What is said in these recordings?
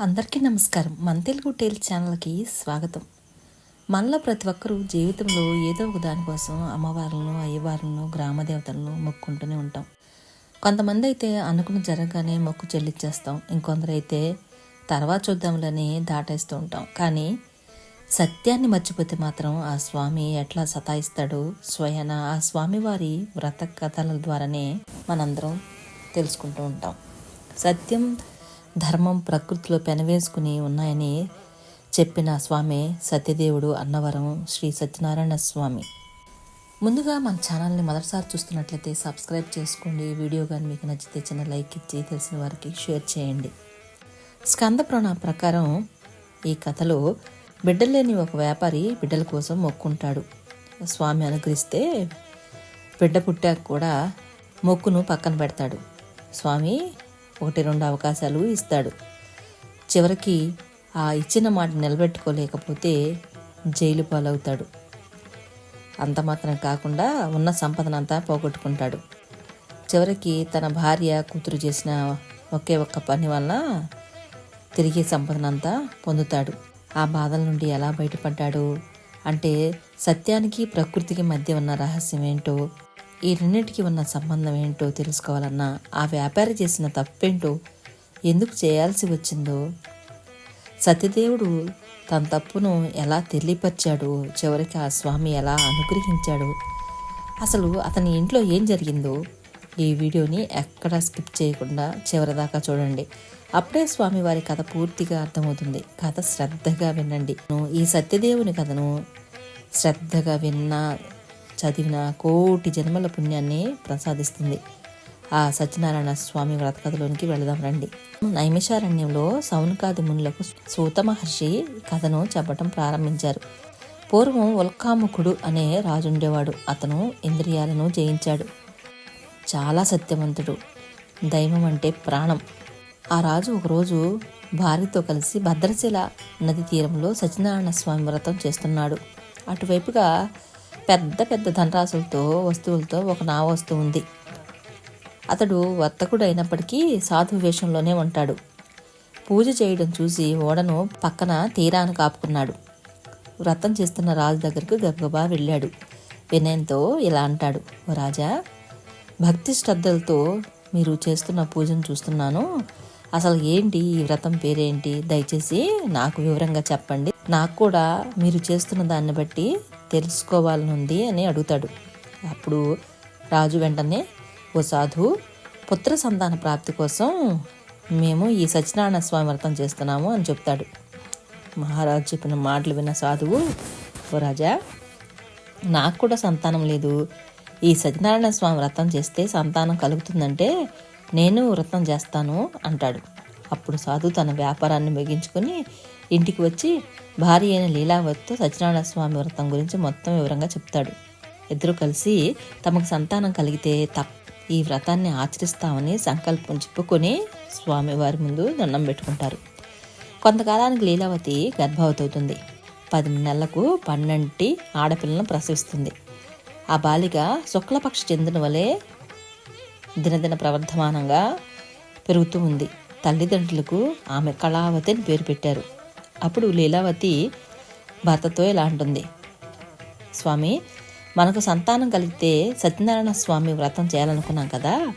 అందరికీ నమస్కారం. మన తెలుగు టేల్ ఛానల్కి స్వాగతం. మనలో ప్రతి ఒక్కరూ జీవితంలో ఏదో ఒక దానికోసం అమ్మవార్లను అయ్యవార్లను గ్రామ దేవతలను మొక్కుంటూనే ఉంటాం. కొంతమంది అయితే అనుకుని జరగగానే మొక్కు చెల్లించేస్తాం ఇంకొందరు అయితే తర్వాత చూద్దాంలని దాటేస్తూ ఉంటాం. కానీ సత్యాన్ని మర్చిపోతే మాత్రం ఆ స్వామి ఎట్లా సతాయిస్తాడో స్వయన ఆ స్వామివారి వ్రత కథల ద్వారానే మనందరం తెలుసుకుంటూ ఉంటాం. సత్యం ధర్మం ప్రకృతిలో పెనవేసుకుని ఉన్నాయని చెప్పిన స్వామి సత్యదేవుడు అన్నవరం శ్రీ సత్యనారాయణ స్వామి. ముందుగా మన ఛానల్ని మొదటిసారి చూస్తున్నట్లయితే సబ్స్క్రైబ్ చేసుకోండి. వీడియో కానీ మీకు నచ్చితే చిన్న లైక్ ఇచ్చి తెలిసిన వారికి షేర్ చేయండి. స్కంద పురాణ ప్రకారం ఈ కథలో బిడ్డలేని ఒక వ్యాపారి బిడ్డల కోసం మొక్కుంటాడు. స్వామి అనుగ్రహిస్తే బిడ్డ పుట్టాక కూడా మొక్కును పక్కన పెడతాడు. స్వామి ఒకటి రెండు అవకాశాలు ఇస్తాడు. చివరికి ఆ ఇచ్చిన మాట నిలబెట్టుకోలేకపోతే జైలు పాలవుతాడు. అంత మాత్రం కాకుండా ఉన్న సంపదనంతా పోగొట్టుకుంటాడు. చివరికి తన భార్య కూతురు చేసిన ఒకే ఒక్క పని వలన తిరిగి సంపదనంతా పొందుతాడు. ఆ బాధల నుండి ఎలా బయటపడ్డాడు? అంటే సత్యానికి ప్రకృతికి మధ్య ఉన్న రహస్యం ఏంటో ఈ రెండింటికి ఉన్న సంబంధం ఏంటో తెలుసుకోవాలన్నా ఆ వ్యాపారి చేసిన తప్పేంటో ఎందుకు చేయాల్సి వచ్చిందో? సత్యదేవుడు తన తప్పును ఎలా తెలియపరిచాడు చివరికి ఆ స్వామి ఎలా అనుగ్రహించాడు అసలు అతని ఇంట్లో ఏం జరిగిందో ఈ వీడియోని ఎక్కడా స్కిప్ చేయకుండా చివరిదాకా చూడండి. అప్పుడే స్వామి వారి కథ పూర్తిగా అర్థమవుతుంది. కథ శ్రద్ధగా వినండి. ఈ సత్యదేవుని కథను శ్రద్ధగా విన్నా చదివిన కోటి జన్మల పుణ్యాన్ని ప్రసాదిస్తుంది. ఆ సత్యనారాయణ స్వామి వ్రతకథలోనికి వెళదాం రండి. నైమిషారణ్యంలో సౌనకాది మునులకు సూత మహర్షి కథను చెప్పటం ప్రారంభించారు. పూర్వం ఉల్కాముఖుడు అనే రాజుండేవాడు. అతను ఇంద్రియాలను జయించాడు. చాలా సత్యవంతుడు. దైవం అంటే ప్రాణం. ఆ రాజు ఒకరోజు భార్యతో కలిసి భద్రశిల నది తీరంలో సత్యనారాయణ స్వామి వ్రతం చేస్తున్నాడు. అటువైపుగా పెద్ద పెద్ద ధనరాశులతో వస్తువులతో ఒక నా వస్తూ ఉంది. అతడు వర్తకుడు అయినప్పటికీ సాధు వేషంలోనే ఉంటాడు. పూజ చేయడం చూసి ఓడను పక్కన తీరాను కాపుకున్నాడు. వ్రతం చేస్తున్న రాజు దగ్గరకు గబగబా వెళ్ళాడు. వినయంతో ఇలా అంటాడు ఓ రాజా భక్తి శ్రద్ధలతో మీరు చేస్తున్న పూజను చూస్తున్నాను. అసలు ఏంటి ఈ వ్రతం పేరేంటి? దయచేసి నాకు వివరంగా చెప్పండి. నాకు కూడా మీరు చేస్తున్న దాన్ని బట్టి తెలుసుకోవాలనుంది అని అడుగుతాడు. అప్పుడు రాజు వెంటనే ఓ సాధు పుత్ర సంతాన ప్రాప్తి కోసం మేము ఈ సత్యనారాయణ స్వామి వ్రతం చేస్తున్నాము అని చెప్తాడు. మహారాజు చెప్పిన మాటలు విన్న సాధువు ఓ రాజా నాకు కూడా సంతానం లేదు. ఈ సత్యనారాయణ స్వామి వ్రతం చేస్తే సంతానం కలుగుతుందంటే నేను వ్రతం చేస్తాను అంటాడు. అప్పుడు సాధు తన వ్యాపారాన్ని ముగించుకొని ఇంటికి వచ్చి భార్య అయిన లీలావతితో సత్యనారాయణ స్వామి వ్రతం గురించి మొత్తం వివరంగా చెప్తాడు. ఇద్దరు కలిసి తమకు సంతానం కలిగితే తప్ప ఈ వ్రతాన్ని ఆచరిస్తామని సంకల్పం చెప్పుకొని స్వామివారి ముందు దండం పెట్టుకుంటారు. కొంతకాలానికి లీలావతి గర్భవతి అవుతుంది పది నెలలకు పన్నెంటి ఆడపిల్లను ప్రసవిస్తుంది. ఆ బాలిక శుక్లపక్ష చెందిన వలె దినదిన ప్రవర్ధమానంగా పెరుగుతూ ఉంది. తల్లిదండ్రులకు ఆమె కళావతి అని పేరు పెట్టారు. అప్పుడు లీలావతి భర్తతో ఇలా అంటుంది. స్వామి మనకు సంతానం కలిగితే సత్యనారాయణ స్వామి వ్రతం చేయాలనుకున్నాం కదా?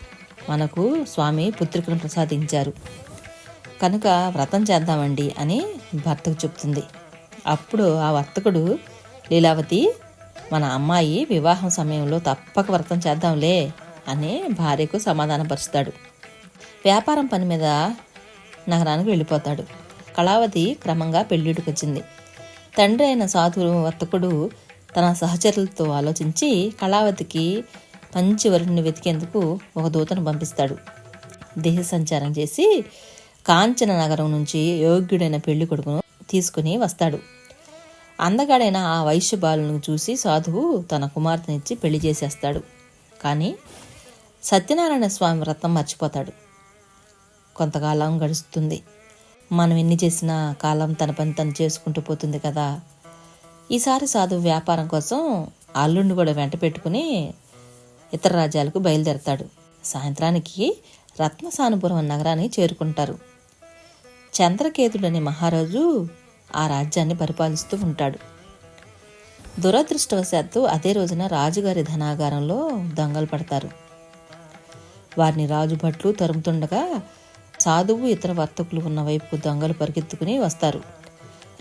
మనకు స్వామి పుత్రికను ప్రసాదించారు. కనుక వ్రతం చేద్దామండి అని భర్తకు చెప్తుంది. అప్పుడు ఆ వర్తకుడు లీలావతి మన అమ్మాయి వివాహం సమయంలో తప్పక వ్రతం చేద్దాంలే అని భార్యకు సమాధానపరుస్తాడు. వ్యాపారం పని మీద నగరానికి వెళ్ళిపోతాడు. కళావతి క్రమంగా పెళ్ళిడికి వచ్చింది తండ్రి అయిన సాధు వర్తకుడు తన సహచరులతో ఆలోచించి కళావతికి మంచి వరుణ్ణి వెతికేందుకు ఒక దూతను పంపిస్తాడు. దేహ సంచారం చేసి కాంచన నగరం నుంచి యోగ్యుడైన పెళ్ళి కొడుకును తీసుకుని వస్తాడు. అందగాడైన ఆ వైశ్య బాలును చూసి సాధువు తన కుమార్తెనిచ్చి పెళ్ళి చేసేస్తాడు. కానీ సత్యనారాయణ స్వామి వ్రతం మర్చిపోతాడు. కొంతకాలం గడుస్తుంది. మనం ఎన్ని చేసినా కాలం తన పని తను చేసుకుంటూ పోతుంది కదా. ఈసారి సాధు వ్యాపారం కోసం అల్లుండి కూడా వెంట పెట్టుకుని ఇతర రాజ్యాలకు బయలుదేరతాడు. సాయంత్రానికి రత్నసానుపురం నగరానికి చేరుకుంటారు. చంద్రకేతుడనే మహారాజు ఆ రాజ్యాన్ని పరిపాలిస్తూ ఉంటాడు. దురదృష్టవశాత్తు అదే రోజున రాజుగారి ధనాగారంలో దొంగలు పడతారు. వారిని రాజు భట్లు తరుముతుండగా సాధువు ఇతర వర్తకులు ఉన్న వైపుకు దొంగలు పరిగెత్తుకుని వస్తారు.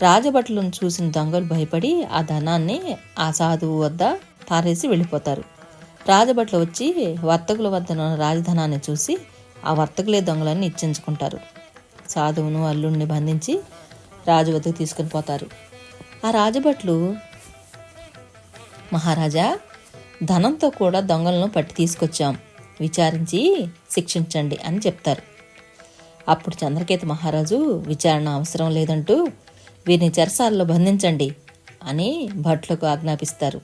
రాజభట్లను చూసిన దొంగలు భయపడి ఆ ధనాన్ని ఆ సాధువు వద్ద పారేసి వెళ్ళిపోతారు. రాజభట్లు వచ్చి వర్తకుల వద్ద ఉన్న రాజధనాన్ని చూసి ఆ వర్తకులే దొంగలన్నీ ఇచ్చించుకుంటారు సాధువును అల్లుడిని బంధించి రాజు వద్దకు తీసుకుని పోతారు. ఆ రాజభట్లు మహారాజా ధనంతో కూడా దొంగలను పట్టి తీసుకొచ్చాం. విచారించి శిక్షించండి అని చెప్తారు. అప్పుడు చంద్రకేతు మహారాజు విచారణ అవసరం లేదంటూ వీరిని చెరసాలలో బంధించండి అని భట్లకు ఆజ్ఞాపిస్తారు.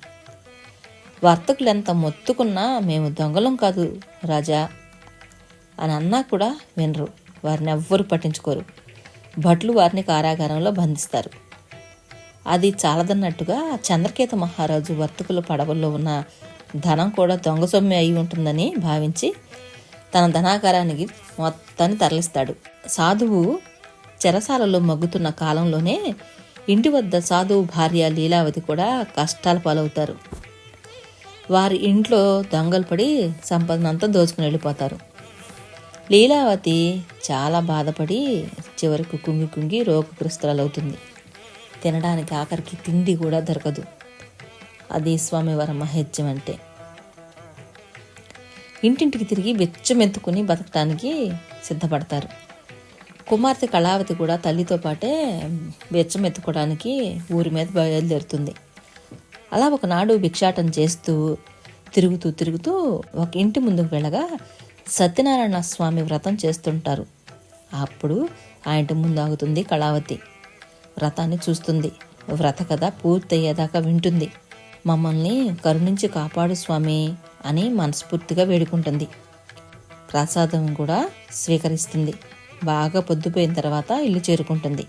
వర్తకులు ఎంత మొత్తుకున్నా మేము దొంగలం కాదు రాజా అని అన్నా కూడా వినరు. వారిని ఎవ్వరూ పట్టించుకోరు. భట్లు వారిని కారాగారంలో బంధిస్తారు. అది చాలదన్నట్టుగా చంద్రకేత మహారాజు వర్తకుల పడవల్లో ఉన్న ధనం కూడా దొంగ సొమ్మె అయి ఉంటుందని భావించి తన ధనాగారానికి మొత్తాన్ని తరలిస్తాడు. సాధువు చెరసాలలో మగ్గుతున్న కాలంలోనే ఇంటి వద్ద సాధువు భార్య లీలావతి కూడా కష్టాల పాలవుతారు. వారి ఇంట్లో దొంగలు పడి సంపదనంతా దోచుకుని వెళ్ళిపోతారు. లీలావతి చాలా బాధపడి చివరికి కుంగి కుంగి రోగగ్రస్తురాలవుతుంది. తినడానికి ఆఖరికి తిండి కూడా దొరకదు. అది స్వామివారి మహత్యం అంటే. ఇంటింటికి తిరిగి వెచ్చమెత్తుకుని బతకటానికి సిద్ధపడతారు. కుమార్తె కళావతి కూడా తల్లితో పాటే వెచ్చమెత్తుకోవడానికి ఊరి మీద బయలుదేరుతుంది. అలా ఒకనాడు భిక్షాటం చేస్తూ తిరుగుతూ తిరుగుతూ ఒక ఇంటి ముందుకు వెళ్ళగా సత్యనారాయణ స్వామి వ్రతం చేస్తుంటారు. అప్పుడు ఆ ఇంటి ముందు ఆగుతుంది కళావతి. వ్రతాన్ని చూస్తుంది. వ్రత కథ పూర్తయ్యేదాకా వింటుంది. మమ్మల్ని కరుణించి కాపాడు స్వామి. అని మనస్ఫూర్తిగా వేడుకుంటుంది. ప్రసాదం కూడా స్వీకరిస్తుంది. బాగా పొద్దుపోయిన తర్వాత ఇల్లు చేరుకుంటుంది.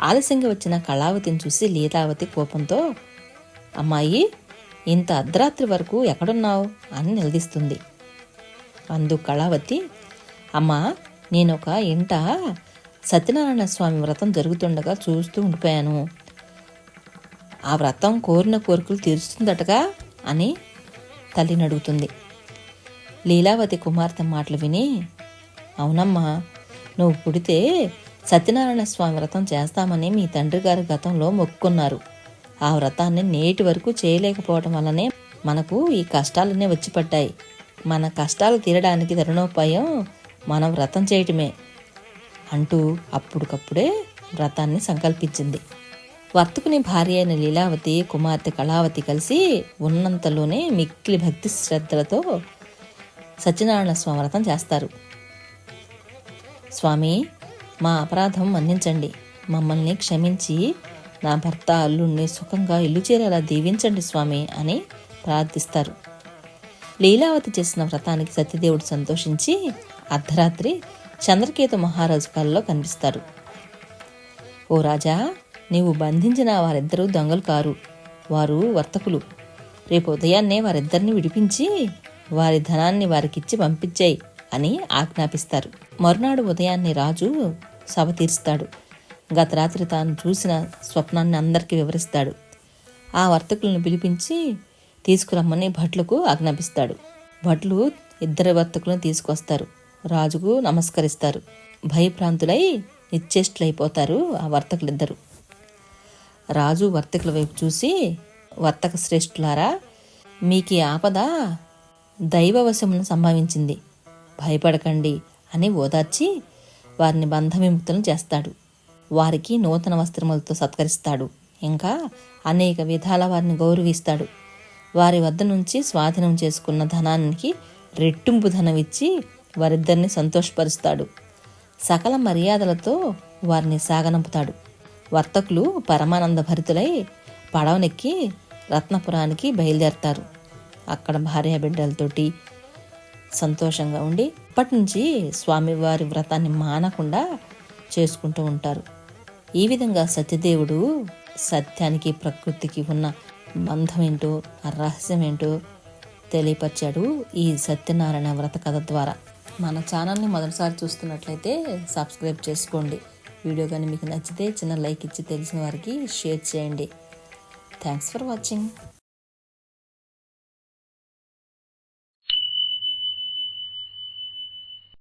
ఆలస్యంగా వచ్చిన కళావతిని చూసి లీలావతి కోపంతో అమ్మాయి ఇంత అర్ధరాత్రి వరకు ఎక్కడున్నావు? అని నిలదీస్తుంది. అందు కళావతి అమ్మా నేను ఒక ఇంట సత్యనారాయణ స్వామి వ్రతం జరుగుతుండగా చూస్తూ ఉండిపోయాను. ఆ వ్రతం కోరిన కోరికలు తీరుస్తుందటగా అని తల్లిని అడుగుతుంది. లీలావతి కుమార్తె మాటలు విని అవునమ్మా నువ్వు పుడితే సత్యనారాయణ స్వామి వ్రతం చేస్తామని మీ తండ్రి గారు గతంలో మొక్కుకున్నారు. ఆ వ్రతాన్ని నేటి వరకు చేయలేకపోవడం వల్లనే మనకు ఈ కష్టాలన్నీ వచ్చి పడ్డాయి మన కష్టాలు తీరడానికి తరుణోపాయం మనం వ్రతం చేయటమే అంటూ అప్పటికప్పుడే వ్రతాన్ని సంకల్పించింది. వర్తకుని భార్య అయిన లీలావతి కుమార్తె కళావతి కలిసి ఉన్నంతలోనే మిక్కిలి భక్తి శ్రద్ధలతో సత్యనారాయణ స్వామి వ్రతం చేస్తారు. స్వామి మా అపరాధం మన్నించండి. మమ్మల్ని క్షమించి నా భర్త అల్లుణ్ణి సుఖంగా ఇల్లు చేరేలా దీవించండి స్వామి అని ప్రార్థిస్తారు. లీలావతి చేసిన వ్రతానికి సత్యదేవుడు సంతోషించి అర్ధరాత్రి చంద్రకేతు మహారాజు కళ్ళలో కనిపిస్తారు. ఓ రాజా నీవు బంధించిన వారిద్దరూ దొంగలు కారు. వారు వర్తకులు. రేపు ఉదయాన్నే వారిద్దరిని విడిపించి వారి ధనాన్ని వారికిచ్చి పంపించాయి అని ఆజ్ఞాపిస్తారు. మరునాడు ఉదయాన్నే రాజు సభ తీరుస్తాడు. గత రాత్రి తాను చూసిన స్వప్నాన్ని అందరికీ వివరిస్తాడు. ఆ వర్తకులను పిలిపించి తీసుకురమ్మని భట్లకు ఆజ్ఞాపిస్తాడు. భట్లు ఇద్దరు వర్తకులను తీసుకొస్తారు. రాజుకు నమస్కరిస్తారు. భయప్రాంతులై నిశ్చేష్టులైపోతారు ఆ వర్తకులిద్దరూ. రాజు వర్తకుల వైపు చూసి వర్తక శ్రేష్ఠులారా మీకు ఆపద దైవవశమును సంభవించింది. భయపడకండి అని ఓదార్చి వారిని బంధవిముక్తులను చేస్తాడు. వారికి నూతన వస్త్రములతో సత్కరిస్తాడు. ఇంకా అనేక విధాల వారిని గౌరవిస్తాడు. వారి వద్ద నుంచి స్వాధీనం చేసుకున్న ధనానికి రెట్టింపు ధనం ఇచ్చి వారిద్దరిని సంతోషపరుస్తాడు. సకల మర్యాదలతో వారిని సాగనంపుతాడు. వర్తకులు పరమానంద భరితులై పడవనెక్కి రత్నపురానికి బయలుదేరతారు. అక్కడ భార్య బిడ్డలతోటి సంతోషంగా ఉండి అప్పటి నుంచి స్వామివారి వ్రతాన్ని మానకుండా చేసుకుంటూ ఉంటారు. ఈ విధంగా సత్యదేవుడు సత్యానికి ప్రకృతికి ఉన్న బంధం ఏంటో ఆ రహస్యం ఏంటో తెలియపరిచాడు ఈ సత్యనారాయణ వ్రత కథ ద్వారా. మన ఛానల్ని మొదటిసారి చూస్తున్నట్లయితే సబ్స్క్రైబ్ చేసుకోండి. వీడియో కానీ మీకు నచ్చితే చిన్న లైక్ ఇచ్చి తెలిసిన వారికి షేర్ చేయండి. Thanks for watching